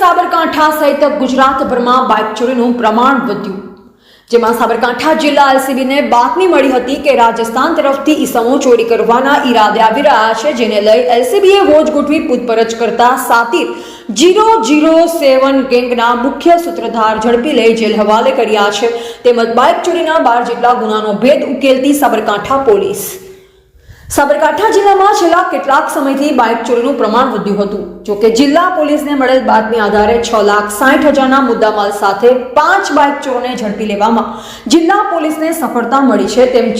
સાબરકાંઠા સહિત ગુજરાતભરમાં બાઇક ચોરીનું પ્રમાણ વધ્યું. જેમાં સાબરકાંઠા જિલ્લા એલસીબીને બાતમી મળી હતી કે રાજસ્થાન તરફથી ઈસમો ચોરી કરવાના ઈરાદે આવી રહ્યા છે, જેને લઈ એલસીબીએ વોચ ગોઠવી પૂછપરછ કરતા સાતીર જીરો જીરો સેવન ગેંગના મુખ્ય સૂત્રધાર ઝડપી લઈ જેલ હવાલે કર્યા છે. તેમજ બાઇક ચોરીના બાર જેટલા ગુનાનો ભેદ ઉકેલતી સાબરકાંઠા પોલીસ. સાબરકાંઠા જિલ્લામાં છેલ્લા કેટલાક સમયથી બાઇક ચોરીનું પ્રમાણ વધ્યું હતું. જોકે જિલ્લા પોલીસને મળેલ બાતમી આધારે છ લાખ સાઠ હજારના મુદ્દામાલ સાથે પાંચ બાઇક ચોરને ઝડપી લેવામાં જિલ્લા પોલીસને સફળતા મળી છે તેમ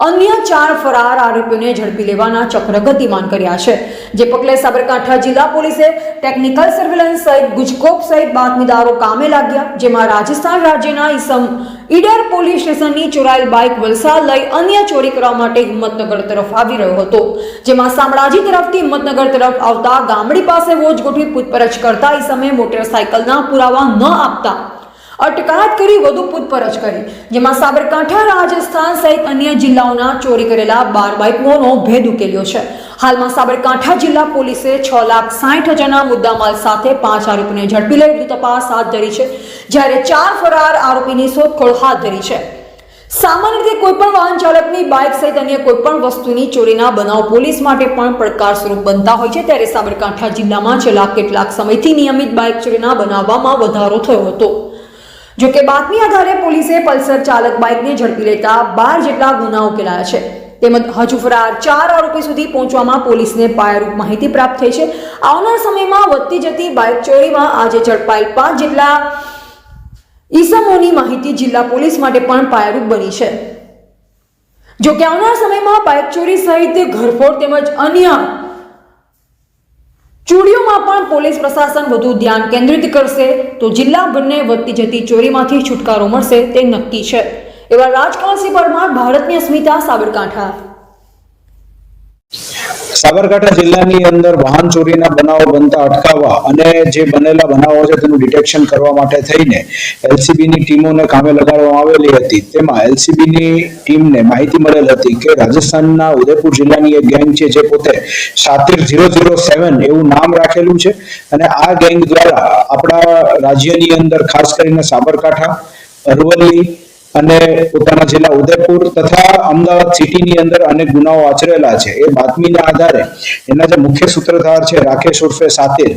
અન્ય ચાર ફરાર આરોપીઓને ઝડપી લેવાના ચક્ર ગતિમાન કર્યા છે. જે પગલે સાબરકાંઠા જિલ્લા પોલીસે ટેકનિકલ સર્વેલન્સ સહિત ગુજકોપ સહિત બાતમીદારો કામે લાગ્યા, જેમાં રાજસ્થાન રાજ્યના ઈસમ ઈડર પોલીસ સ્ટેશનની ચોરાયેલ બાઇક વલસાડ લઈ અન્ય ચોરી કરવા માટે હિંમતનગર તરફ આવી રહ્યો હતો, જેમાં શામળાજી તરફથી હિંમતનગર તરફ આવતા ગામડી પાસે વોચ ગોઠવી પૂછપરછ કરતા ઈ સમયે મોટરસાયકલના પુરાવા ન આપતા અટકાયત કરી વધુ પૂછપરછ કરી, જેમાં સાબરકાંઠા રાજસ્થાન સહિત અન્ય જિલ્લાઓના ચોરી કરેલા બાર બાઇકોનો ભેદ ઉકેલ્યો છે. હાલમાં સાબરકાંઠા જિલ્લા પોલીસે છ લાખ સાઠ હજારના મુદ્દામાલ સાથે પાંચ આરોપીને ઝડપી લઈ તપાસ હાથ ધરી છે, જ્યારે ચાર ફરાર આરોપીની શોધખોળ હાથ ધરી છે. સામાન્ય રીતે કોઈપણ વાહન ચાલકની બાઇક સહિત અન્ય કોઈપણ વસ્તુની ચોરીના બનાવ પોલીસ માટે પણ પડકાર સ્વરૂપ બનતા હોય છે, ત્યારે સાબરકાંઠા જિલ્લામાં છેલ્લા કેટલાક સમયથી નિયમિત બાઇક ચોરીના બનાવવામાં વધારો થયો હતો. જોકે બાતમી આધારે પોલીસે પલ્સર ચાલક બાઇકને ઝડપી લેતા બાર જેટલા ગુનાઓ ઉકેલાયા છે. તેમજ હજુ ફરાર ચાર આરોપી સુધી પહોંચવામાં પોલીસને પાયારૂપ માહિતી પ્રાપ્ત થઈ છે. આવનાર સમયમાં વધતી જતી બાઇક ચોરીમાં આજે ઝડપાયેલ પાંચ જેટલા ઈસમોની માહિતી જિલ્લા પોલીસ માટે પણ પાયારૂપ બની છે. જો કે આવનાર સમયમાં બાઇક ચોરી સહિત ઘરફોડ તેમજ અન્ય ચોરીઓમાં પણ પોલીસ પ્રશાસન વધુ ધ્યાન કેન્દ્રિત કરશે, તો જિલ્લાભરને વધતી જતી ચોરીમાંથી છુટકારો મળશે તે નક્કી છે. એવા રાજકારણસિંહ પરમાર ભારતની અસ્મિતા સાબરકાંઠા. સાબરકાંઠા જિલ્લાની અંદર વાહન ચોરીના બનાવો બનતા અટકાવવા અને જે બનેલા બનાવો છે તેનું ડિટેક્શન કરવા માટે થઈને એલસીબીની ટીમોને કામે લગાડવામાં આવેલી હતી. તેમાં એલસીબીની ટીમને માહિતી મળેલ હતી કે રાજસ્થાનના ઉદયપુર જિલ્લાની એક ગેંગ છે જે પોતે સાતીર ઝીરો ઝીરો સેવન એવું નામ રાખેલું છે અને આ ગેંગ દ્વારા આપણા રાજ્યની અંદર ખાસ કરીને સાબરકાંઠા, અરવલ્લી અને પોતાના જિલ્લા ઉદયપુર તથા અમદાવાદ સિટીની અંદર અનેક ગુનાઓ આચરેલા છે. એ બાતમીના આધારે એના જે મુખ્ય સૂત્રધાર છે, રાકેશ ઉર્ફે સાતિર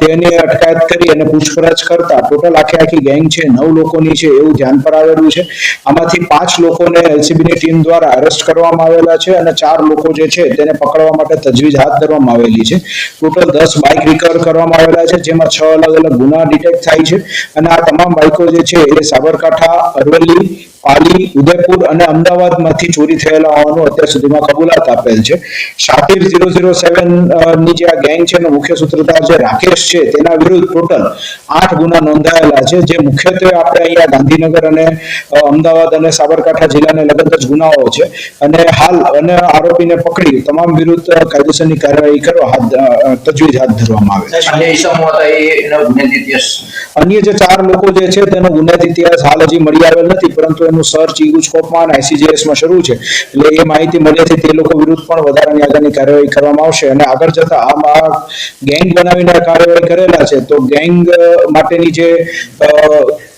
તેની અટકાયત કરી અને પૂછપરછ કરતા ટોટલ આખી આખી ગેંગ છે, નવ લોકોની છે એવું ધ્યાન પર આવેલું છે. આમાંથી પાંચ લોકોને એલસીબીની ટીમ દ્વારા અરેસ્ટ કરવામાં આવેલા છે અને ચાર લોકો જે છે તેને પકડવા માટે તજવીજ હાથ ધરવામાં આવેલી છે. ટોટલ દસ બાઇક રિકવર કરવામાં આવેલા છે, જેમાં છ અલગ અલગ ગુના ડિટેક્ટ થાય છે. અને આ તમામ બાઇકો જે છે એ સાબરકાંઠા, અરવલ્લી પાલી ઉદયપુર અને અમદાવાદમાંથી ચોરી થયેલા હોવાનું અત્યાર સુધીમાં કબૂલાત આપેલ છે. શાતિર ઝીરો ઝીરો સેવનની જે આ ગેંગ છે એનો મુખ્ય સૂત્રધાર જે રાકેશ છે તેના વિરુદ્ધ ટોટલ આઠ ગુના નોંધાયેલા છે જે મુખ્યત્વે આપણે અહીંયા ગાંધીનગર અને અમદાવાદ અને સાબરકાંઠા જિલ્લાને લગત જ ગુનાઓ છે. અને હાલ અને આરોપીને પકડી તમામ વિરુદ્ધ કાયદેસરની કાર્યવાહી કરવા હાથ તજવીજ હાથ ધરવામાં આવે છે. અન્ય જે ચાર લોકો જે છે તેનો ગુનેત ઇતિહાસ હાલ હજી મળી આવેલ નથી. પરંતુ એનું સર્ચ ઇગુસ્કોપમાં અને આઈસીજીએસમાં શરૂ છે. એટલે એ માહિતી મળ્યાથી તે લોકો વિરુદ્ધ પણ વધારાની આગળની કાર્યવાહી કરવામાં આવશે. અને આગળ જતા આમાં ગેંગ બનાવીને કાર્યવાહી કરેલા છે, તો ગેંગ માટેની જે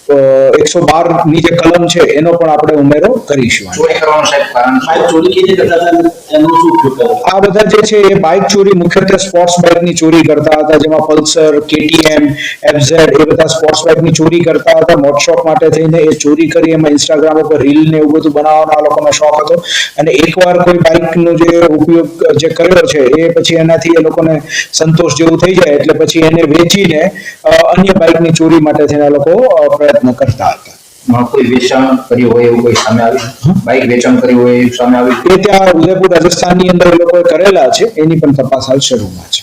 એકસો બારની જે કલમ છે એનો પણ આપણે ઉમેરો કરીશું ચોરી સાહેબ ચોરી કેવી રીતે કરતા હતા? એનો શું ઉપયોગ કરવો? આ બધા જે છે એ બાઇક ચોરી મુખ્યત્વે સ્પોર્ટ્સ બાઇકની ચોરી કરતા હતા જેમાં પલ્સર કેટીએમ એફઝેડ એ બધા સ્પોર્ટ્સ બાઇકની ચોરી કરતા હતા. મોટશોપ માટે થઈને એ ચોરી કરી એમાં ઇન્સ્ટાગ્રામ ઉપર રીલ ને એવું બધું બનાવવાનો આ લોકોનો શોખ હતો. અને એકવાર કોઈ બાઇકનો જે ઉપયોગ જે કર્યો છે એ પછી એનાથી એ લોકોને સંતોષ જેવું થઈ જાય એટલે પછી એને વેચીને અન્ય અન્ય બાઇકની ચોરી માટે થઈને આ લોકો અ, પ્રયત્ન કરતા હતા. કોઈ વેચાણ કર્યું હોય એવું કોઈ સામે આવ્યું? બાઇક વેચાણ કર્યું હોય એવું સામે આવ્યું? એ ત્યાં ઉદયપુર રાજસ્થાનની અંદર લોકોએ કરેલા છે એની પણ તપાસ હાલ શરૂમાં છે.